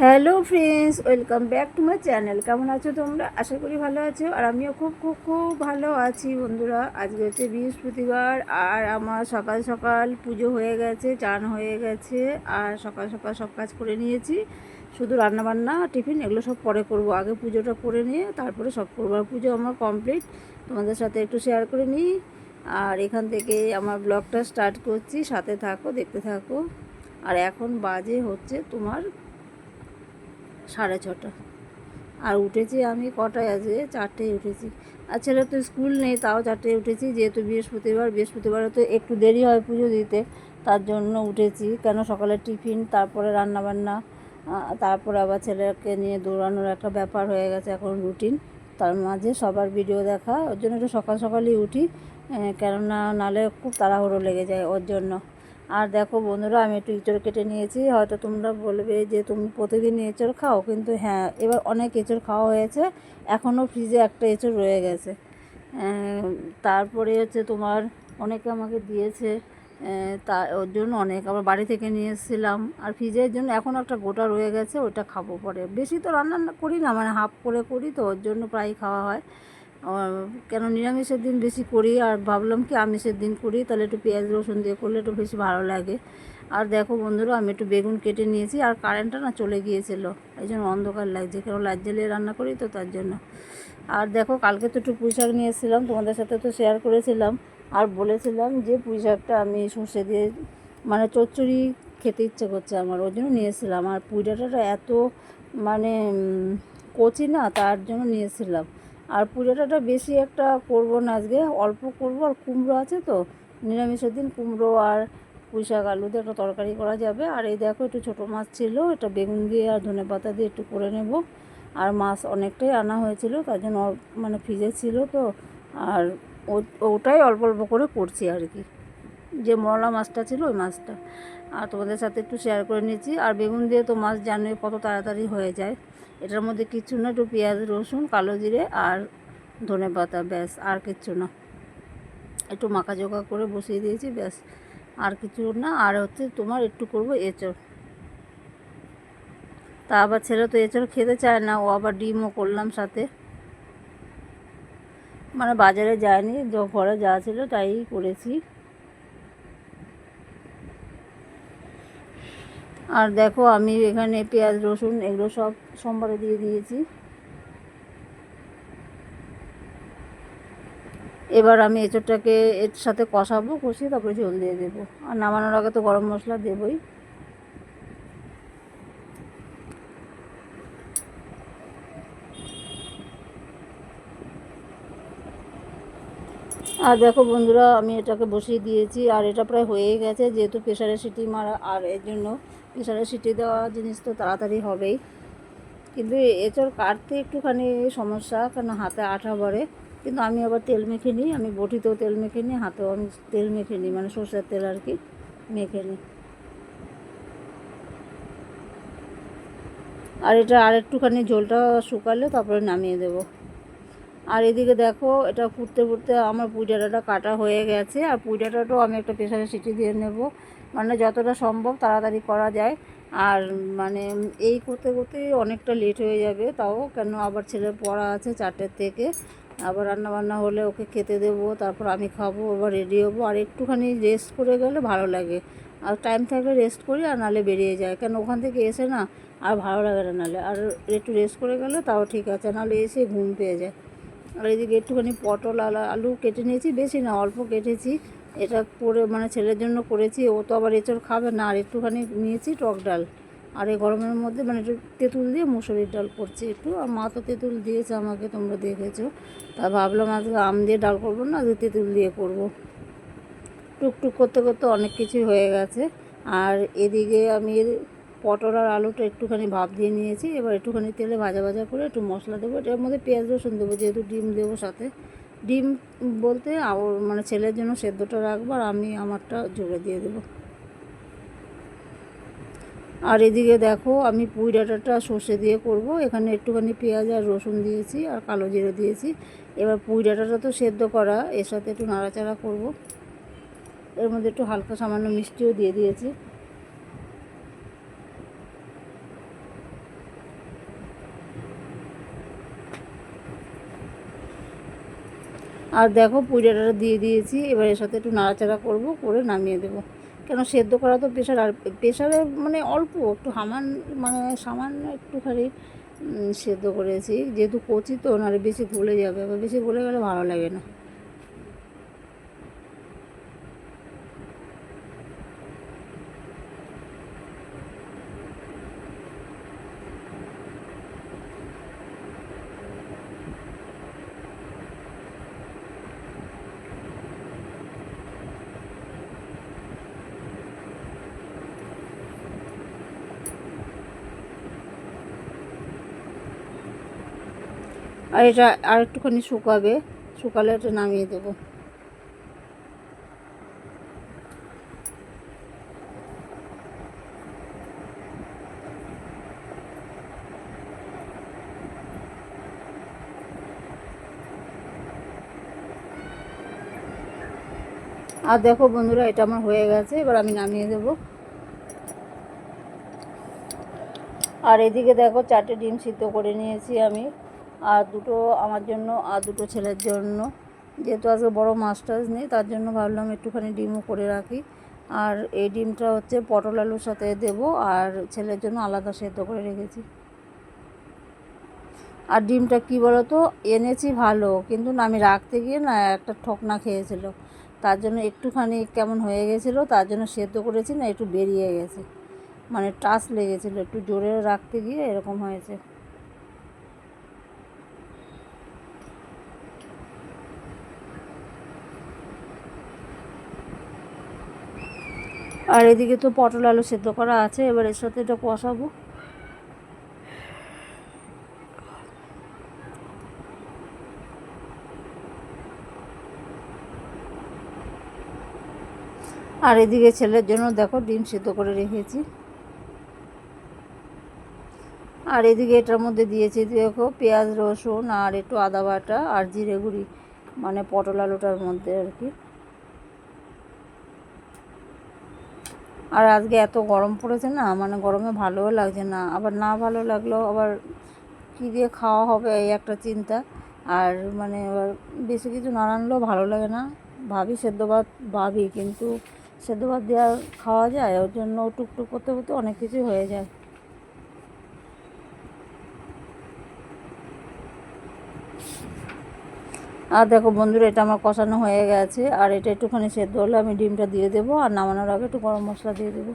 Hello friends welcome back to my channel কেমন আছো তোমরা? আশা করি ভালো আছো। আর আমিও খুব খুব খুব ভালো আছি বন্ধুরা। আজকে হচ্ছে বৃহস্পতিবার, আর আমার সকাল সকাল পুজো হয়ে গেছে, চান হয়ে গেছে, আর সকাল সকাল সব কাজ করে নিয়েছি। শুধু রান্নাবান্না, টিফিন, এগুলো সব পরে করব। আগে পুজোটা করে নিয়ে তারপরে সব করব। আর পুজো আমার কমপ্লিট তোমাদের সাথে একটু শেয়ার করে নিই। আর এখান থেকে আমার ব্লগটা স্টার্ট করছি। সাথে থাকো, দেখতে থাকো। আর এখন বাজে হচ্ছে তোমার সাড়ে ছটা। আর উঠেছি আমি কটায় আছে চারটেয় উঠেছি। আর ছেলে তো স্কুল নেই, তাও চারটেয় উঠেছি, যেহেতু বৃহস্পতিবার, বৃহস্পতিবারে তো একটু দেরি হয় পুজো দিতে, তার জন্য উঠেছি। কেন? সকালে টিফিন, তারপরে রান্নাবান্না তারপরে আবার ছেলেকে নিয়ে দৌড়ানোর একটা ব্যাপার হয়ে গেছে এখন রুটিন তার মাঝে সবার ভিডিও দেখা, ওর জন্য একটু সকাল সকালই উঠি কেননা নালে খুব তাড়াহুড়ো লেগে যায় ওর জন্য। আর দেখো বন্ধুরা, আমি একটু ইঁচড় কেটে নিয়েছি। হয়তো তোমরা বলবে যে তুমি প্রতিদিন এঁচড় খাও, কিন্তু হ্যাঁ এবার অনেক এঁচড় খাওয়া হয়েছে। এখনও ফ্রিজে একটা এঁচড় রয়ে গেছে। তারপরে হচ্ছে তোমার অনেকে আমাকে দিয়েছে তা ওর জন্য অনেক। আবার বাড়ি থেকে নিয়ে এসেছিলাম। আর ফ্রিজের জন্য এখন একটা গোটা রয়ে গেছে, ওইটা খাব পরে। বেশি তো রান্না করি না মানে হাফ করে করি তো, ওর জন্য প্রায় খাওয়া হয়। কেন নিরামিষের দিন বেশি করি, আর ভাবলাম কি আমিষের দিন করি, তাহলে একটু পেঁয়াজ রসুন দিয়ে করলে একটু বেশি ভালো লাগে। আর দেখো বন্ধুরা, আমি একটু বেগুন কেটে নিয়েছি, আর কারেন্টটা না চলে গিয়েছিল, এই জন্য অন্ধকার লাগছে, কেন লাইট জ্বালিয়ে রান্না করি তো তার জন্য। আর দেখো, কালকে তো একটু পুঁই শাক নিয়ে এসেছিলাম তোমাদের সাথে তো শেয়ার করেছিলাম, আর বলেছিলাম যে পুঁই শাকটা আমি সর্ষে দিয়ে মানে চচ্চড়ি খেতে ইচ্ছে করছে আমার ওই জন্য নিয়ে এসেছিলাম আর পুঁই ডাঁটাটা এত মানে কচি না, তার জন্য নিয়ে এসেছিলাম আর পুজোটা বেশি একটা করব না আজকে, অল্প করব আর কুমড়ো আছে তো, নিরামিষের দিন কুমড়ো আর পুঁই শাক আলু দিয়ে একটা তরকারি করা যাবে। আর এই দেখো একটু ছোটো মাছ ছিল, এটা বেগুন দিয়ে আর ধনে পাতা দিয়ে একটু করে নেব। আর মাছ অনেকটাই আনা হয়েছিল, তার জন্য মানে ফ্রিজে ছিল তো, আর ওটাই অল্প অল্প করে করছি আর কি। যে মলা মাছটা ছিল ওই মাছটা। আর তোমাদের সাথে একটু শেয়ার করে নিয়েছি আর বেগুন দিয়ে তো মাছ জানোই কত তাড়াতাড়ি হয়ে যায়। এটার মধ্যে কিচ্ছু না, একটু পেঁয়াজ, রসুন, কালো জিরে আর ধনে পাতা, ব্যাস, আর কিচ্ছু না। একটু মাখা জোকা করে বসিয়ে দিয়েছি, ব্যাস, আর কিছু না। আর হচ্ছে তোমার একটু করব এঁচড়। তা আবার ছেলে তো এঁচড় খেতে চায় না, ও আবার ডিমও করলাম সাথে। মানে বাজারে যায়নি য- ঘরে যা ছিল তাই করেছি। আর দেখো আমি এখানে পেঁয়াজ, রসুন এগুলো সব সোমবারে দিয়ে দিয়েছি। এবার আমি এঁচোড়টাকে এর সাথে কষাবো, কষিয়ে তারপরে ঝোল দিয়ে দেবো। আর নামানোর আগে তো গরম মশলা দেবই। আর দেখো বন্ধুরা, আমি এটাকে বসিয়ে দিয়েছি আর এটা প্রায় হয়েই গেছে, যেহেতু প্রেশারে সিটি মারা, আর এর জন্য প্রেশারে সিটি দেওয়া জিনিস তো তাড়াতাড়ি হবেই। কিন্তু এঁচড় কাটতে একটুখানি সমস্যা, কেন হাতে আঠা ভরে কিন্তু আমি আবার তেল মেখে নিই, আমি বটিতেও তেল মেখে নিই, হাতেও আমি তেল মেখে নিই মানে সর্ষের তেল আর কি মেখে নিই। আর এটা আর একটুখানি ঝোলটা শুকালে তারপরে নামিয়ে দেবো। আর এদিকে দেখো, এটা ফুটতে ফুটতে আমার পুঁই ডাঁটাটা কাটা হয়ে গেছে। আর পুঁই ডাঁটাটাও আমি একটা প্রেশারে সিটি দিয়ে নেব। মানে যতটা সম্ভব তাড়াতাড়ি করা যায়। আর মানে এই করতে করতে অনেকটা লেট হয়ে যাবে। তাও কেন আবার ছেলের পড়া আছে চারটের থেকে। আবার রান্না বান্না হলে ওকে খেতে দেবো, তারপর আমি খাব, আবার রেডি হব। আর একটুখানি রেস্ট করে গেলে ভালো লাগে। আর টাইম থাকলে রেস্ট করি আর নালে বেরিয়ে যায়। কেন ওখান থেকে এসে না আর ভালো লাগে না নালে আর একটু রেস্ট করে গেলে তাও ঠিক আছে, নাহলে এসে ঘুম পেয়ে যায়। আর এদিকে একটুখানি পটল আর আলু কেটে নিয়েছি, বেশি না, অল্প কেটেছি। এটা করে মানে ছেলের জন্য করেছি, ও তো আবার এঁচড় খাবে না, আর একটুখানি নিয়েছি টক ডাল। আর এই গরমের মধ্যে মানে একটু তেঁতুল দিয়ে মুসুরির ডাল করছি একটু, আর মা তো তেঁতুল দিয়েছে আমাকে, তোমরা দেখেছ। তা ভাবলাম আজকে আম দিয়ে ডাল করব না, আজকে তেঁতুল দিয়ে করব। টুকটুক করতে করতে অনেক কিছুই হয়ে গেছে। আর এদিকে আমি পটল আর আলুটা একটুখানি ভাপ দিয়ে নিয়েছি, এবার একটুখানি তেলে ভাজা ভাজা করে একটু মশলা দেবো। এটার মধ্যে পেঁয়াজ রসুন দেবো, যেহেতু ডিম দেবো সাথে। ডিম বলতে ওর মানে ছেলের জন্য সেদ্ধটা রাখব আর আমি আমারটা জোরে দিয়ে দেবো। আর এদিকে দেখো আমি পুঁই ডাঁটাটা সর্ষে দিয়ে করব। এখানে একটুখানি পেঁয়াজ আর রসুন দিয়েছি আর কালো জিরে দিয়েছি। এবার পুঁই ডাঁটাটা তো সেদ্ধ করা, এর সাথে একটু নাড়াচাড়া করব। এর মধ্যে একটু হালকা সামান্য মিষ্টিও দিয়ে দিয়েছি। আর দেখো পুইডাটা দিয়ে দিয়েছি, এবার এর সাথে একটু নাড়াচাড়া করব, করে নামিয়ে দেব। কেন সেদ্ধ করা তো প্রেশার আর প্রেশারে মানে অল্প, একটু হামান মানে সামান্য একটুখানি সেদ্ধ করেছি। যেহেতু কচি তো, নাহলে বেশি গলে যাবে, আবার বেশি গলে গেলে ভালো লাগে না। আর এটা আর একটুখানি শুকাবে, শুকালে এটা নামিয়ে দেবো। আর দেখো বন্ধুরা, এটা আমার হয়ে গেছে, এবার আমি নামিয়ে দেবো। আর এদিকে দেখো চারটে ডিম সিদ্ধ করে নিয়েছি আমি। আর দুটো আমার জন্য, আর দুটো ছেলের জন্য। যেহেতু আজকে বড় মাছ টাছ নেই তার জন্য ভাবলাম একটুখানি ডিমও করে রাখি। আর এই ডিমটা হচ্ছে পটল আলুর সাথে দেবো, আর ছেলের জন্য আলাদা সেদ্ধ করে রেখেছি। আর ডিমটা কি বলো তো এনেছি ভালো, কিন্তু না, আমি রাখতে গিয়ে না একটা ঠকনা খেয়েছিল। তার জন্য একটুখানি কেমন হয়ে গেছিল, তার জন্য সেদ্ধ করেছি না, একটু বেরিয়ে গেছে। মানে টাচ লেগেছিলো, একটু জোরে রাখতে গিয়ে এরকম হয়েছে। আর এদিকে তো পটল আলু সেদ্ধ করা আছে, এবার এর সাথে এটা কষাবো। আর এদিকে ছেলের জন্য দেখো ডিম সেদ্ধ করে রেখেছি। আর এদিকে এটার মধ্যে দিয়েছি দেখো পেঁয়াজ, রসুন আর একটু আদা বাটা আর জিরে গুঁড়ি মানে পটল আলুটার মধ্যে আর কি। আর আজকে এত গরম পড়েছে না মানে গরমে ভালোও লাগছে না, আবার না ভালো লাগলেও আবার কী দিয়ে খাওয়া হবে এই একটা চিন্তা। আর মানে এবার বেশি কিছু না রানলেও ভালো লাগে না, ভাবি সেদ্ধ ভাত, ভাবি, কিন্তু সেদ্ধ ভাত দেওয়া খাওয়া যায়, ওর জন্য টুকটুক করতে করতে অনেক কিছু হয়ে যায়। আর দেখো বন্ধুরা, এটা আমার কষানো হয়ে গেছে। আর এটা একটুখানি সেদ্ধ হলে আমি ডিমটা দিয়ে দেবো, আর নামানোর আগে একটু গরম মশলা দিয়ে দেবো।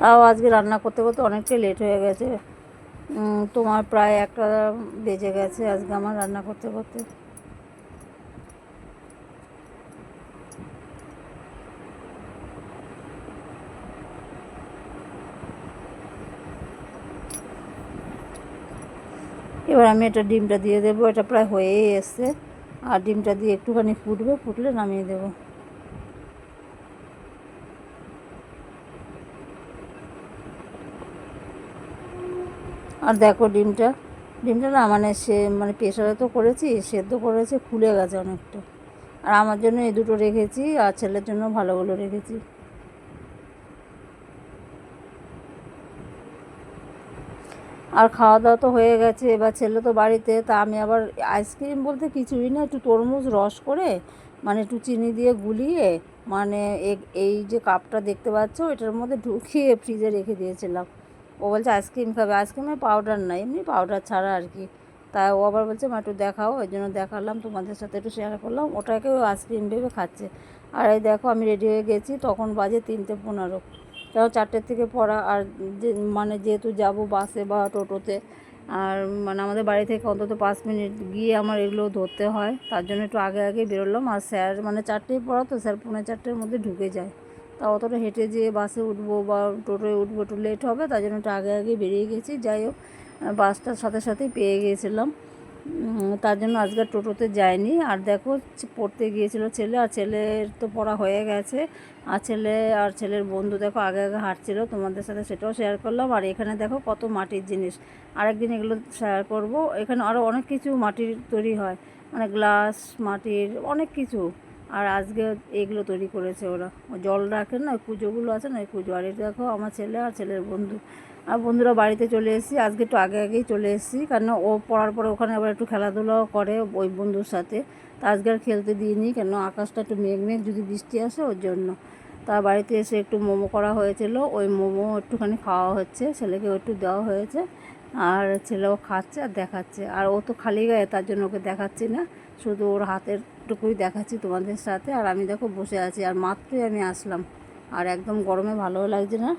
তাও আজকে রান্না করতে করতে অনেকটাই লেট হয়ে গেছে। তোমার প্রায় একটা বেজে গেছে আজকে আমার রান্না করতে করতে। এবার আমি এটা ডিমটা দিয়ে দেবো, এটা প্রায় হয়েই এসছে। আর ডিমটা দিয়ে একটুখানি ফুটবে, ফুটলে নামিয়ে দেবো। আর দেখো ডিমটা ডিমটা না মানে সে মানে প্রেশারে তো করেছি, সেদ্ধ করেছে, খুলে গেছে অনেকটা। আর আমার জন্য এই দুটো রেখেছি, আর ছেলের জন্য ভালোগুলো রেখেছি। আর খাওয়া দাওয়া তো হয়ে গেছে, এবার ছেলে তো বাড়িতে, তা আমি আবার আইসক্রিম বলতে কিছুই না, একটু তরমুজ রস করে মানে একটু চিনি দিয়ে গুলিয়ে মানে এই যে কাপটা দেখতে পাচ্ছ এটার মধ্যে ঢুকিয়ে ফ্রিজে রেখে দিয়েছিলাম। ও বলছে আইসক্রিম খাবে আইসক্রিমে পাউডার নাই, এমনি পাউডার ছাড়া আর কি। তাই ও আবার বলছে, মা, একটু দেখাও। ওই জন্য দেখালাম, তোমাদের সাথে একটু শেয়ার করলাম। ওটাকে ও আইসক্রিম ভেবে খাচ্ছে। আর এই দেখো, আমি রেডি হয়ে গেছি, তখন বাজে তিনটে পনেরো। তাও চারটের থেকে পড়া, আর যে মানে যেহেতু যাব বাসে বা টোটোতে, আর মানে আমাদের বাড়ি থেকে অন্তত পাঁচ মিনিট গিয়ে আমার এগুলো ধরতে হয়, তার জন্য একটু আগে আগে বেরোলাম। আর স্যার মানে চারটেই পড়া তো, স্যার পৌনে চারটের মধ্যে ঢুকে যায়। তা অতটা হেঁটে যেয়ে বাসে উঠবো বা টোটোয় উঠবো একটু লেট হবে, তার জন্য একটু আগে আগে বেরিয়ে গেছি। যাই হোক বাসটার সাথে সাথেই পেয়ে গিয়েছিলাম তার জন্য আজকে টোটোতে যায়নি আর দেখো পড়তে গিয়েছিল ছেলে, আর ছেলের তো পড়া হয়ে গেছে। আর ছেলে আর ছেলের বন্ধু দেখো আগে আগে হাঁটছিল, তোমাদের সাথে সেটাও শেয়ার করলাম। আর এখানে দেখো কত মাটির জিনিস। আরেকদিন এগুলো শেয়ার করব। এখানে আরও অনেক কিছু মাটির তৈরি হয়। মানে গ্লাস মাটির অনেক কিছু। আর আজকে এগুলো তৈরি করেছে ওরা। জল রাখে না, ওই পুজোগুলো আছে না ওই পুজো আর এটা দেখো, আমার ছেলে আর ছেলের বন্ধু। আর বন্ধুরা বাড়িতে চলে এসেছি, আজকে একটু আগে আগেই চলে এসেছি। কারণ ও পড়ার পরে ওখানে আবার একটু খেলাধুলাও করে ওই বন্ধুর সাথে। তা আজকে আর খেলতে দিইনি, কেন আকাশটা একটু মেঘ মেঘ, যদি বৃষ্টি আসে ওর জন্য। তা বাড়িতে এসে একটু মোমো করা হয়েছিল, ওই মোমো একটুখানি খাওয়া হচ্ছে, ছেলেকে একটু দেওয়া হয়েছে। আর ছেলেও খাচ্ছে আর দেখাচ্ছে। আর ও তো খালি গায়ে, তার জন্য ওকে দেখাচ্ছি না, শুধু ওর হাতের টুকুই দেখাচ্ছি তোমাদের সাথে। আর আমি দেখো বসে আছি, আর মাত্রই আমি আসলাম। আর একদম গরমে ভালোও লাগছে না।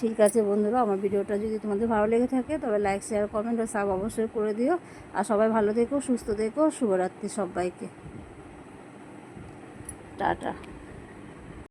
ঠিক আছে বন্ধুরা, আমার ভিডিওটা যদি তোমাদের ভালো লেগে থাকে, তবে লাইক শেয়ার কমেন্ট আর সাব অবশ্যই করে দিও। আর সবাই ভালো দেখো সুস্থ দেখো শুভরাত্রি সবাইকে। টাটা।